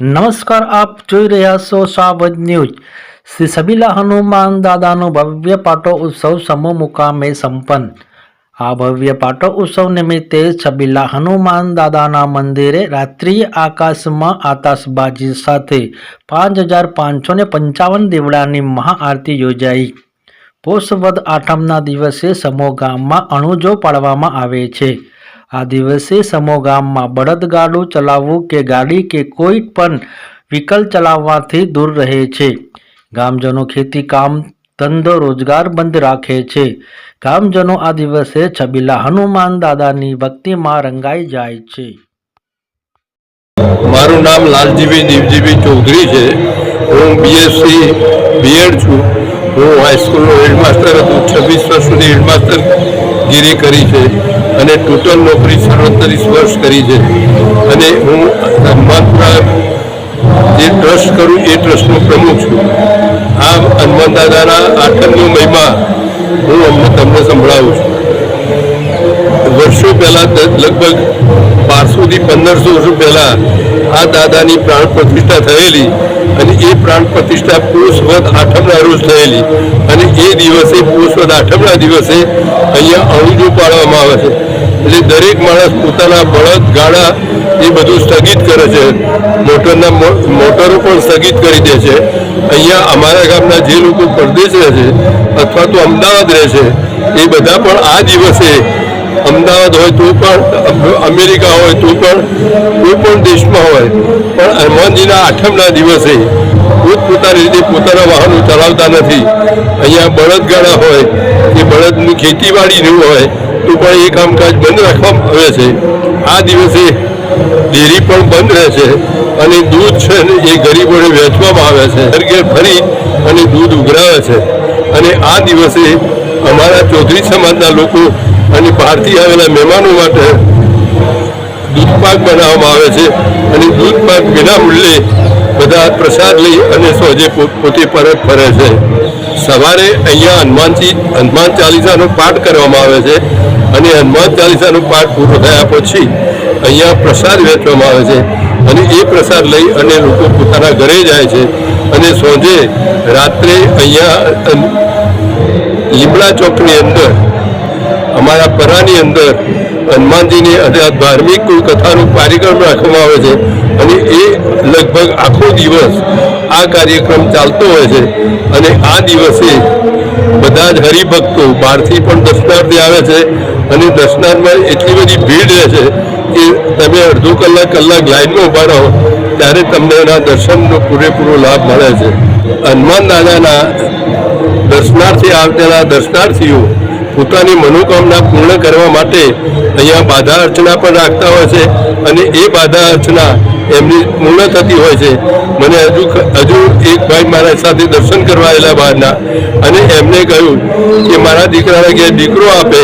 નમસ્કાર, આપ જોઈ રહ્યા છો સાવજ ન્યૂઝ. શ્રી સબીલા હનુમાન દાદાનો ભવ્ય પાટો ઉત્સવ સમૂહ મુકામે સંપન્ન. આ ભવ્ય પાટો ઉત્સવ નિમિત્તે છબીલા હનુમાન દાદાના મંદિરે રાત્રિય આકાશમાં આતાશબાજી સાથે પાંચ હજાર પાંચસો ને પંચાવન દીવડાની મહાઆરતી યોજાઈ. પોષવદ આઠમના દિવસે સમૂહ ગામમાં અણુજો પાડવામાં આવે છે. આ દિવસે સમો ગામમાં બળદગાડું ચલાવવું કે ગાડી કે કોઈ પણ વિકલ્પ ચલાવવાથી દૂર રહે છે. ગામજનો ખેતી કામ, ધંધો રોજગાર બંધ રાખે છે. ગામજનો આ દિવસે છબીલા હનુમાન દાદાની ભક્તિમાં રંગાઈ જાય છે. મારું નામ લાલજીભાઈ દેવજીભાઈ ચૌધરી છે. હું બીએસસી બીએડ છું. હું હાઈસ્કૂલનો હેડમાસ્ટર હતો છવ્વીસ વર્ષ સુધી હેડમાસ્ટર ગીરી કરી છે અને ટોટલ નોકરી સડત્રીસ વર્ષ કરી છે. અને હું હનુમાનપુરા જે ટ્રસ્ટ કરું, એ ટ્રસ્ટનો પ્રમુખ છું. આ હનુમાન દાદાના આઠમનો મહિમા હું અમને તમને સંભળાવું છું. વર્ષો પહેલાં લગભગ બારસોથી પંદરસો વર્ષ પહેલાં આ દાદાની પ્રાણ પ્રતિષ્ઠા થયેલી અને એ પ્રાણ પ્રતિષ્ઠા પુરુષવદ આઠમના રોજ થયેલી. અને એ દિવસે પુરુષવદ આઠમના દિવસે અહીંયા અણુજો પાડવામાં આવે છે. એટલે દરેક માણસ પોતાના બળદ, ગાડા એ બધું સ્થગિત કરે છે. મોટરના મોટરો પણ સ્થગિત કરી દે છે. અહીંયા અમારા ગામના જે લોકો પરદેશ રહે છે અથવા તો અમદાવાદ રહે છે, એ બધા પણ આ દિવસે અમદાવાદ હોય તો પણ અમેરિકા હોય તો પણ, કોઈ પણ દેશમાં હોય, પણ હનુમાનજીના આઠમના દિવસે પોતપોતાની રીતે પોતાના વાહનો ચલાવતા નથી. અહીંયા બળદગાડા હોય, કે બળદની ખેતીવાડીનું હોય, તો પણ એ કામકાજ બંધ રાખવામાં આવે છે. આ દિવસે ડેરી પણ બંધ રહે છે અને દૂધ છે ને એ ગરીબોને વેચવામાં આવે છે. ઘર ઘેર ફરી અને દૂધ ઉઘરાવે છે. અને આ દિવસે અમારા ચૌધરી સમાજના લોકો અને બહારથી આવેલા મહેમાનો માટે દૂધપાક બનાવવામાં આવે છે. અને દૂધપાક વિના મૂલ્યે બધા પ્રસાદ લઈ અને સોજે પોતે પરત ફરે છે. સવારે અહીંયા હનુમાનજી, હનુમાન ચાલીસાનો પાઠ કરવામાં આવે છે. અને હનુમાન ચાલીસાનો પાઠ પૂરો થયા પછી અહીંયા પ્રસાદ વહેંચવામાં આવે છે. અને એ પ્રસાદ લઈ અને લોકો પોતાના ઘરે જાય છે. અને સોજે રાત્રે અહીંયા લીમડા ચોકની અંદર પરાની અંદર હનુમાનજીની અને આ ધાર્મિક કોઈ કાર્યક્રમ રાખવામાં આવે છે અને એ લગભગ આખો દિવસ આ કાર્યક્રમ ચાલતો હોય છે અને આ દિવસે બધા જ હરિભક્તો બહારથી પણ દર્શનાર્થી આવે છે અને દર્શનાર્થમાં એટલી બધી ભીડ રહે છે કે તમે અડધો કલાક કલાક લાઈનમાં ઊભા રહો ત્યારે તમને એના દર્શનનો પૂરેપૂરો લાભ મળે છે. હનુમાન દાદાના દર્શનાર્થી આવતેલા દર્શનાર્થીઓ પોતાની મનોકામના પૂર્ણ કરવા માટે અહીંયા બાધા અર્ચના પણ રાખતા હોય છે અને એ બાધા અર્ચના એમની પૂર્ણ થતી હોય છે. મને હજુ હજુ એક ભાઈ મારા સાથે દર્શન કરવા આવેલા બહારના અને એમને કહ્યું કે મારા દીકરાને ઘેર દીકરો આપે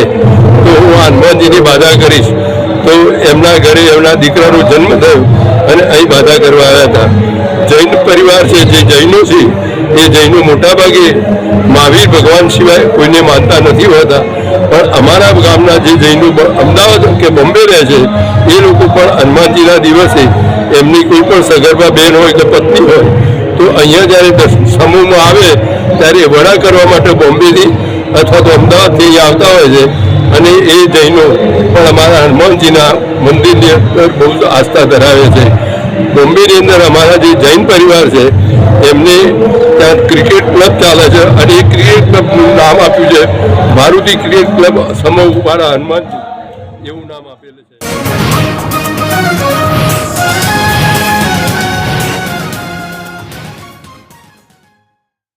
તો હું હનુમાનજીની બાધા કરીશ. તો એમના ઘરે એમના દીકરાનો જન્મ થયો અને અહીં બાધા કરવા આવ્યા હતા. જૈન પરિવાર છે જે જૈનો છે એ જૈનો મોટાભાગે મહાવીર ભગવાન સિવાય કોઈને માનતા નથી હોતા. પણ અમારા ગામના જે જૈનો અમદાવાદ કે બોમ્બે રહે છે, એ લોકો પણ હનુમાનજીના દિવસે એમની કોઈ પણ સગર્ભા બહેન હોય કે પત્ની હોય, તો અહીંયા જ્યારે સમૂહમાં આવે, ત્યારે વડા કરવા માટે બોમ્બેથી અથવા તો અમદાવાદથી આવતા હોય છે. અને એ જૈનો પણ અમારા હનુમાનજીના મંદિરની અંદર બહુ આસ્થા ધરાવે છે. બોમ્બેની અંદર અમારા જે જૈન પરિવાર છે, એમને ત્યાં ક્રિકેટ ક્લબ ચાલે છે અને એ ક્રિકેટ ક્લબનું નામ આપ્યું છે, મારુતિ ક્રિકેટ ક્લબ સમૂહ મારા હનુમાનજી. એવું નામ આપેલું છે.